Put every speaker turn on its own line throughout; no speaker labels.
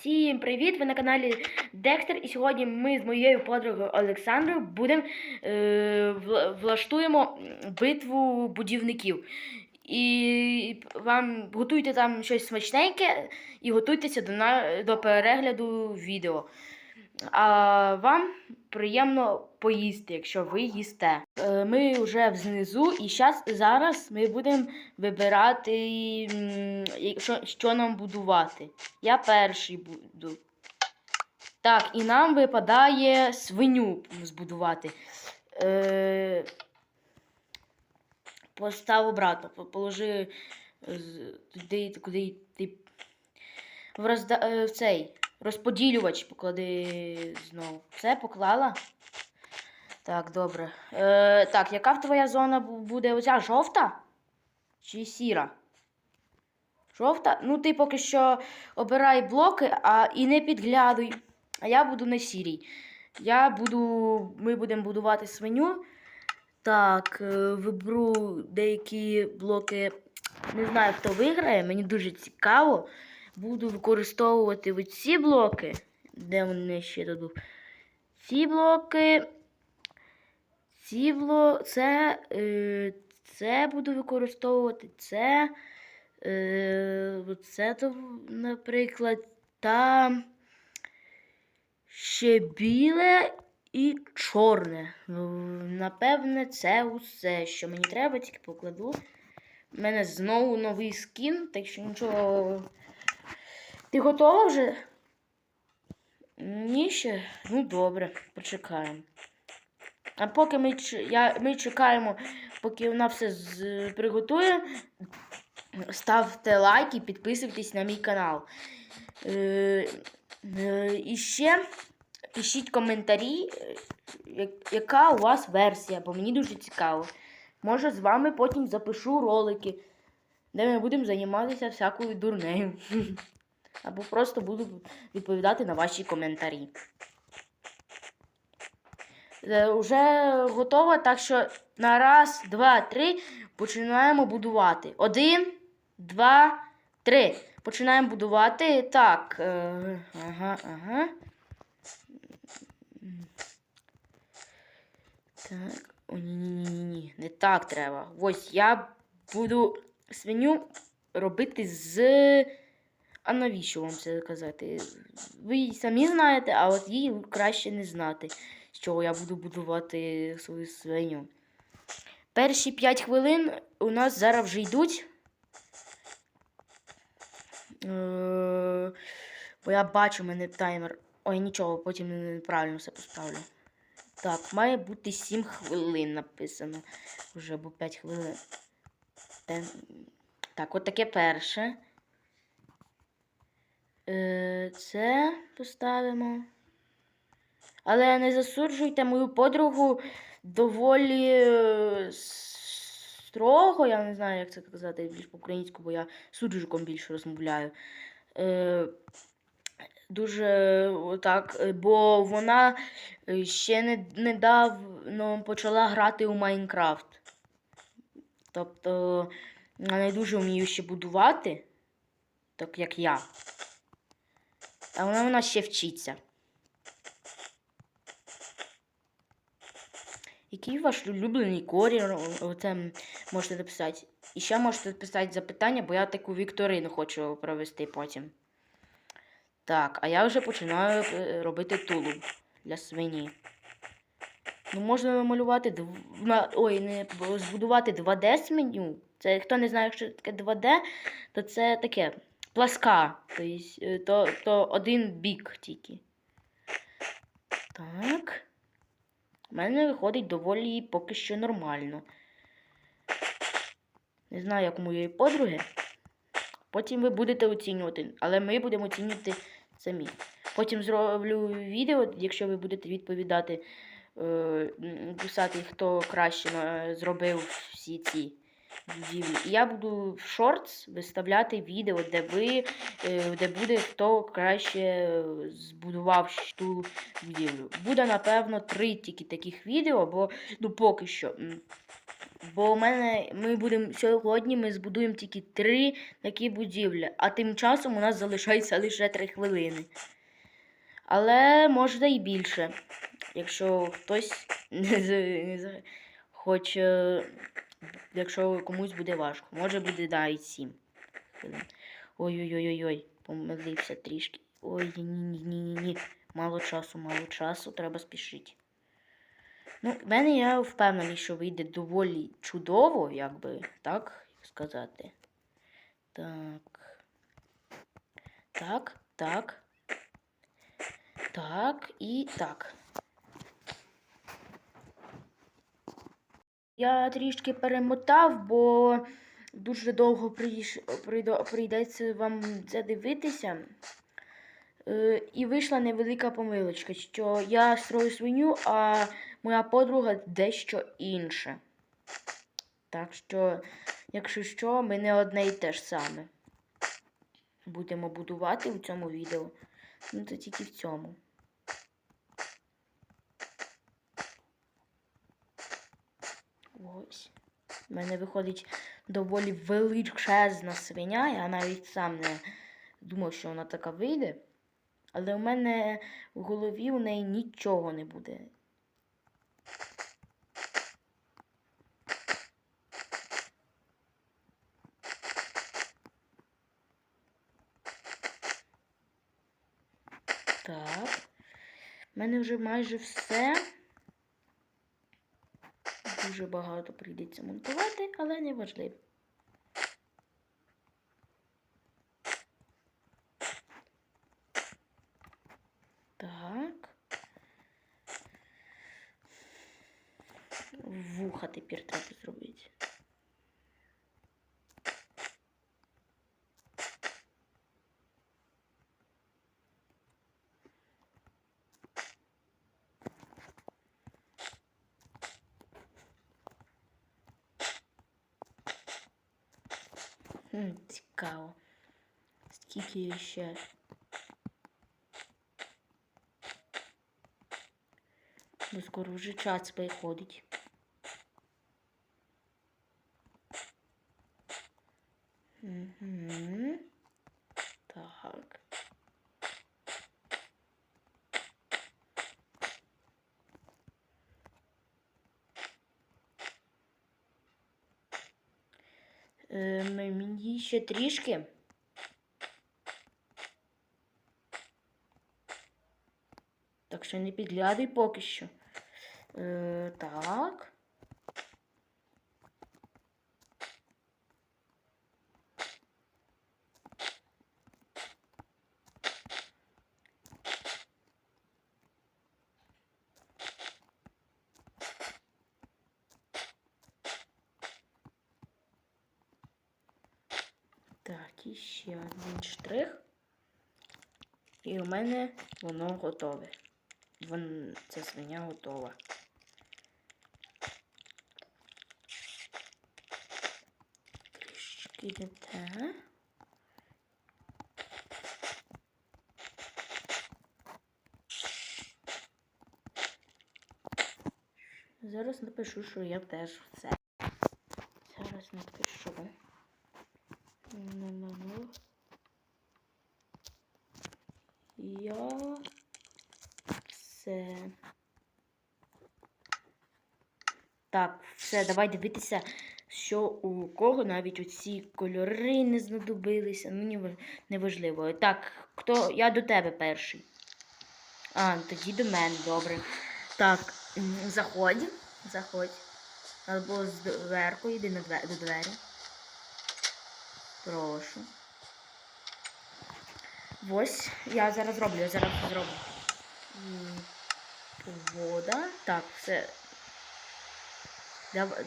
Всім привіт! Ви на каналі Декстер. І сьогодні ми з моєю подругою Олександрою будемо е, влаштуємо битву будівників. І вам готуйте там щось смачненьке і готуйтеся до, на, до перегляду відео. А вам приємно поїсти, якщо ви їсте. Е, Ми вже знизу, і зараз ми будемо вибирати, що, нам будувати. Я перший буду. Так, і нам випадає свиню збудувати. Е, постав обратно, по- положи туди, куди ти. В, розда... е, в цей розподілювач поклади знову. Все поклала? Так, добре. Е, так, яка твоя зона буде? Оця жовта? Чи сіра? Жовта? Ну, ти поки що обирай блоки, а і не підглядуй. А я буду на сірій. Я буду. Ми будемо будувати свиню. Так, е, виберу деякі блоки. Не знаю, хто виграє, мені дуже цікаво. Буду використовувати оці блоки. Де вони ще тут? Ці блоки. Ці. Це. Е, це буду використовувати. Це. Е, це, наприклад, та ще біле і чорне. Ну, Напевне, це усе, що мені треба, тільки покладу. У мене знову новий скін, так що нічого. Ти готова вже? Ні, ще? Ну добре, почекаємо. А поки ми, я, ми чекаємо, поки вона все з, приготує, ставте лайк і підписуйтесь на мій канал. Е, е, і ще пишіть коментарі, е, яка у вас версія, бо мені дуже цікаво. Може, з вами потім запишу ролики, де ми будемо займатися всякою дурнею. Або просто буду відповідати на ваші коментарі. Е, Уже готово, так що на раз, два, три починаємо будувати. Один, два, три. Починаємо будувати. Так. е, Ага, ага. Так. О, ні, ні, ні, ні, ні. Не так треба. Ось я буду свиню робити з. А навіщо вам це казати? Ви самі знаєте, а от їй краще не знати, чого я буду будувати свою свиню. Перші 5 хвилин у нас зараз вже йдуть. Е, Бо я бачу, у мене таймер. Ой, нічого, потім неправильно все поставлю. Так, має бути 7 хвилин написано. Вже бо 5 хвилин. Так, от таке перше. Е, Це поставимо. Але не засуджуйте мою подругу доволі е, строго, я не знаю, як це казати більш по-українську, бо я суджиком більше розмовляю. Е, дуже так, е, бо вона е, ще не, недавно почала грати у Майнкрафт. Тобто вона не дуже вміє ще будувати, так як я. А вона, вона ще вчиться. Який ваш улюблений колір? Оце можете написати. І ще можете написати запитання, бо я таку вікторину хочу провести потім. Так, а я вже починаю е, робити тулуб для свині. Ну, можна намалювати дв... Ой, не збудувати 2D меню. Це хто не знає, що таке 2D, то це таке пласка. Тобто, то, то один бік тільки. Так. У мене виходить доволі поки що нормально. Не знаю, як у моєї подруги. Потім ви будете оцінювати, але ми будемо оцінювати самі. Потім зроблю відео, якщо ви будете відповідати, е, писати, хто краще е, зробив всі ці я буду в шортс виставляти відео, де ви, е, де буде хто краще е, збудував ту будівлю. Буде, напевно, три тільки таких відео, бо ну поки що. Бо у мене ми будемо сьогодні ми збудуємо тільки три такі будівлі, а тим часом у нас залишається лише три хвилини. Але можна і більше, якщо хтось не, з- не хоче, якщо комусь буде важко. Може буде да, і сім хвилин. Ой-ой-ой-ой, помилився трішки. Ой, ні-ні-ні-ні-ні. Мало часу, мало часу, треба спішити. Ну, в мене я впевнений, що вийде доволі чудово, як би, так сказати. Так. Так, так. Так і так. Я трішки перемотав, бо дуже довго прийдеться вам це дивитися. Е, І вийшла невелика помилочка, що я строю свиню, а моя подруга дещо інше. Так що, якщо що, ми не одне і те ж саме. Будемо будувати у цьому відео. Ну, то тільки в цьому. Ось. У мене виходить доволі величезна свиня. Я навіть сам не думав, що вона така вийде. Але у мене в голові у неї нічого не буде. Так. У мене вже майже все. Дуже багато прийдеться монтувати, але не важливо. Так. Вуха тепер треба зробити. Хм, цікаво. Скільки ще? Скоро вже час виходить. Угу. Так. Е, мені ще трішки. Що не підглядай поки що. Е, так. Так, і ще один штрих. І у мене воно готове. Вон, ця свиня готова. Трішки не те. Зараз напишу, що я теж все. Зараз напишу. Ну-ну-ну. Я все. Так, все, давай дивитися, що у кого навіть оці кольори не знадобилися. Мені не важливо. Так, хто. Я до тебе перший. А, тоді до мене, добре. Так, заходь. Заходь. Або зверху йди на две- до двері. Прошу. Ось, я зараз зроблю, я зараз зроблю. Вода. Так, все.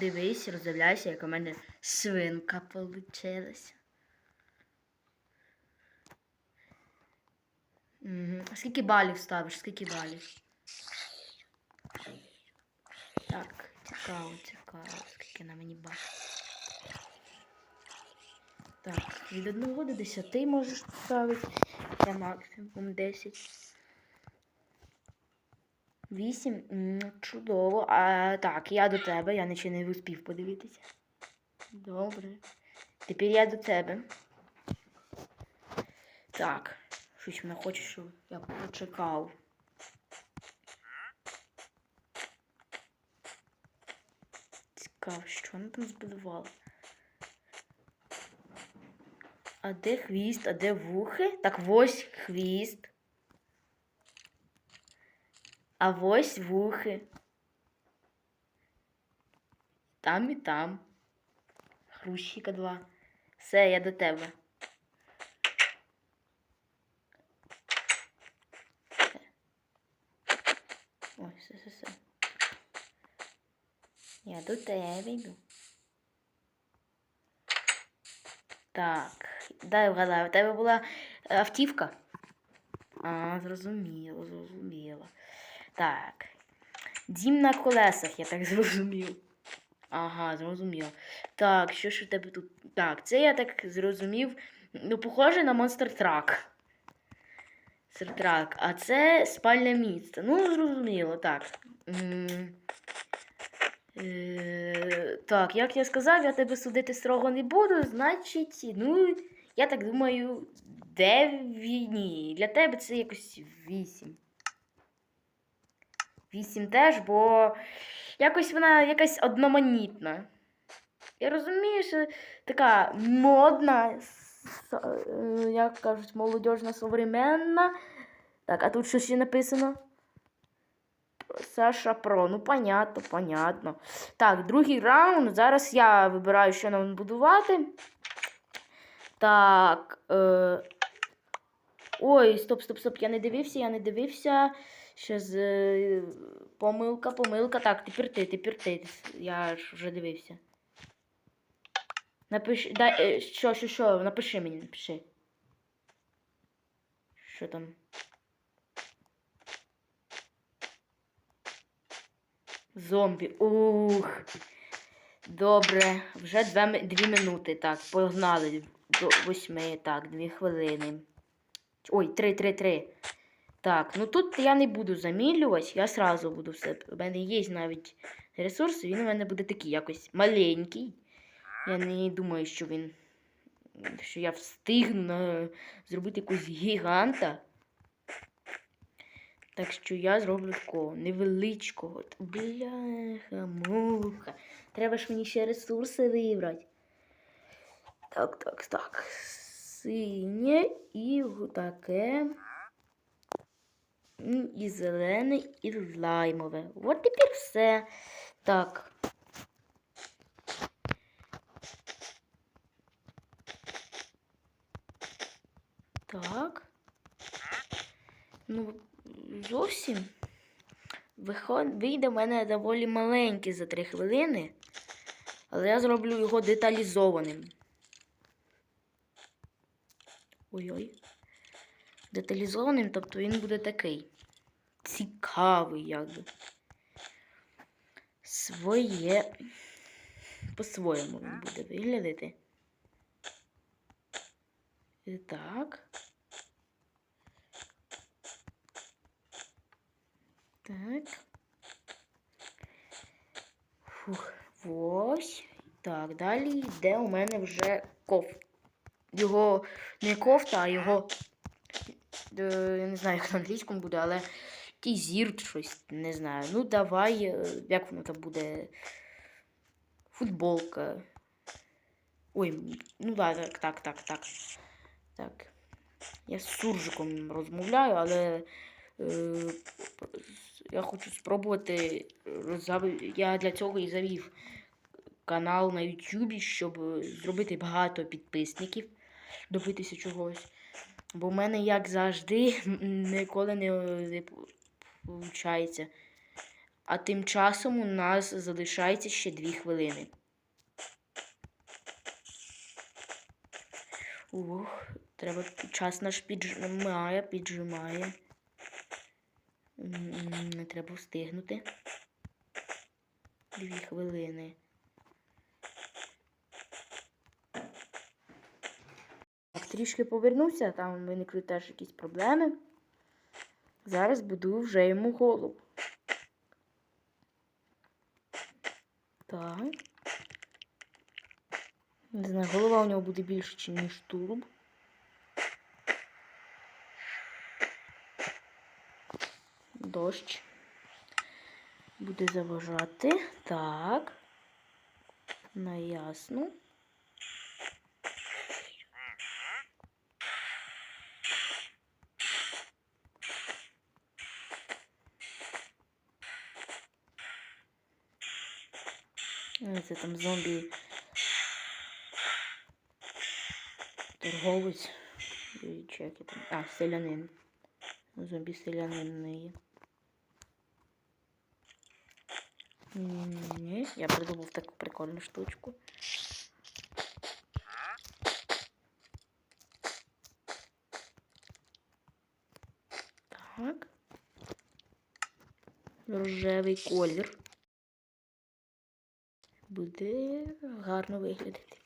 Дивись, роздивляйся, яка в мене свинка получилася. Угу. Скільки балів ставиш? Скільки балів? Так, цікаво, цікаво, скільки на мені балів. Так, від 1 до 10 можеш ставити. Я максимум 10. Вісім. Чудово. А так, я до тебе, я не успів подивитися. Добре. Тепер я до тебе. Так. Щось вона хоче, щоб я почекав. Цікаво, що вона там збудувала. А де хвіст, а де вухи? Так ось хвіст. А ось вухи. Там і там. Хрущика два. Все, я до тебе. Ой, все, все, все. Я до тебе йду. Так, дай вгадаю, у тебе була е, автівка? А, зрозуміло, зрозуміло. Так. Дім на колесах, я так зрозумів. Ага, зрозуміло. Так, що ж у тебе тут? Так, це я так зрозумів. Ну, похоже на Truck. Monster Truck. А це спальне місце. Ну, зрозуміло, так. Е, так, як я сказав, я тебе судити строго не буду, значить, ну, я так думаю, дев'ять. Ні, для тебе це якось вісім. Вісім теж, бо якось вона якась одноманітна. Я розумію, що така модна, е, як кажуть, молодіжна, современна. Так, а тут що ще написано? Саша Про. Ну, понятно, понятно. Так, другий раунд. Зараз я вибираю, що нам будувати. Так. Е... Ой, стоп, стоп, стоп. Я не дивився, я не дивився. Ще з е... помилка, помилка. Так, тепер ти, тепер ти. Я ж вже дивився. Напиши. Дай, е, що, що, що, напиши мені, напиши. Що там? Зомбі. Ух. Добре. Вже дві, ми- дві минути. Так, погнали. До восьми. Так, дві хвилини. Ой, три, три, три. Так, ну тут я не буду замілювати, я сразу буду все. У мене є навіть ресурс, він у мене буде такий якось маленький. Я не думаю, що він. Що я встигну на... зробити якусь гіганта. Так що я зроблю такого невеличкого. Бляха, муха. Треба ж мені ще ресурси вибрати. Так, так, так. Синє і таке. М, І зелене, і лаймове. От тепер все. Так. Так. Ну, зовсім вийде в мене доволі маленький за 3 хвилини, але я зроблю його деталізованим. Ой-ой. Деталізованим, тобто він буде такий. Цікавий, якби. Своє. По-своєму він буде виглядати. І Так. Так. Фух, ось. Так, далі йде у мене вже коф. Його не кофта, а його. Е, Я не знаю, як на англійському буде, але тізірт щось, не знаю. Ну, давай, е, як воно там буде. Футболка. Ой, ну да, так, так, так, так. Так. Я з суржиком розмовляю, але е, я хочу спробувати. Я для цього і завів канал на Ютубі, щоб е, зробити багато підписників, добитися чогось. Бо в мене, як завжди, ніколи не, виходить. А тим часом у нас залишається ще дві хвилини. Ух, треба час наш піджимає, піджимає. Не треба встигнути. Дві хвилини. трішки повернувся, там виникли теж якісь проблеми. Зараз будую вже йому голову. Так. Не знаю, голова у нього буде більше, ніж турб. Дощ. Буде заважати. Так. На ясну. Це там зомбі. Торговець. Чеки там. А, селянин. Зомбі селянин не є. Ні, я придумав таку прикольну штучку. Так. Рожевий колір. Буде гарно виглядати.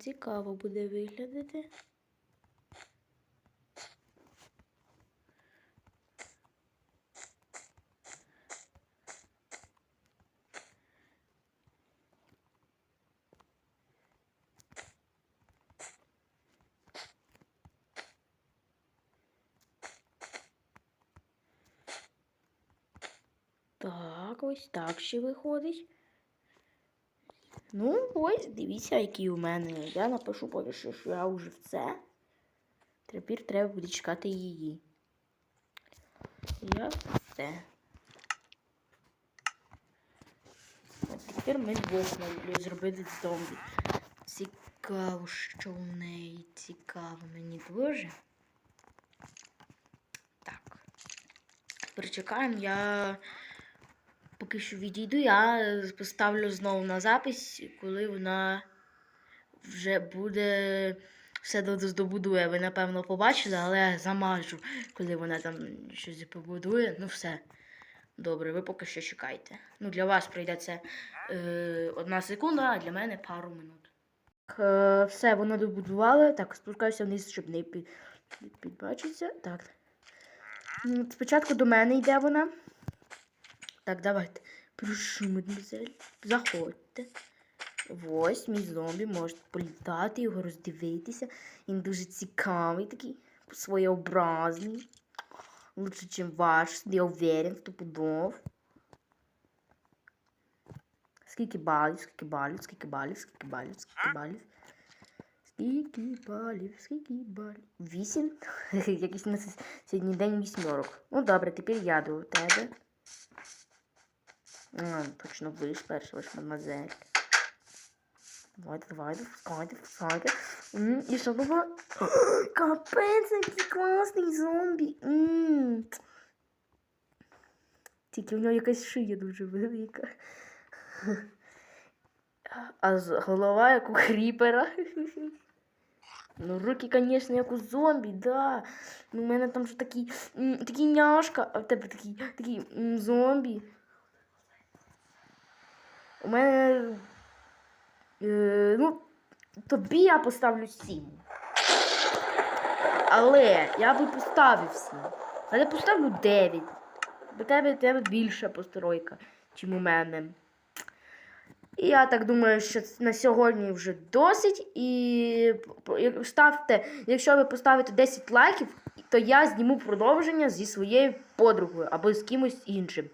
Цікаво буде виглядати. Так, ось так ще виходить. Ну, ось, дивіться, який у мене. Я напишу поки що, що я вже в це. Тепер треба буде чекати її. Я в це. А тепер ми двох мали зробити зомбі. Цікаво, що в неї цікаво мені дуже. Так. Перечекаємо, я поки що відійду, я поставлю знову на запис, коли вона вже буде все здобудує. Ви, напевно, побачили, але я замажу, коли вона там щось побудує. Ну все. Добре, ви поки що чекайте. Ну, для вас пройде це е, одна секунда, а для мене пару минут. Е, все, вона добудувала. Так, спускаюся вниз, щоб не під, підбачиться. Так. Спочатку до мене йде вона. Так, давайте. Прошу, мадемуазель, заходьте. Ось мій зомбі, можете політати, його роздивитися. Він дуже цікавий такий, своєобразний. Лучше, ніж ваш, я уверен, стопудов. Скільки балів, скільки балів, скільки балів, скільки балів, скільки балів. Скільки балів, скільки балів. Вісім? Якийсь у нас сьогодні день вісьмерок. Ну добре, тепер я до тебе. Точно ви ж перша, ви ж мадемуазель. Давайте, давайте, впускайте, впускайте. М, І що було? Капець, який класний зомбі. Тільки в нього якась шия дуже велика. А голова як у кріпера. Ну, руки, звісно, як у зомбі, да. Ну, у мене там ж такий, такий няшка, а в тебе такий, такий зомбі. У мене. Е, ну, тобі я поставлю 7. Але я би поставив 7. Але поставлю 9. Бо тебе, тебе більша постройка, чим у мене. І я так думаю, що на сьогодні вже досить. І ставте, якщо ви поставите 10 лайків, то я зніму продовження зі своєю подругою або з кимось іншим.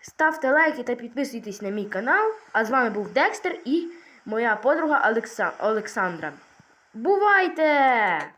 Ставте лайки та підписуйтесь на мій канал. А з вами був Декстер і моя подруга Олекса... Олександра. Бувайте!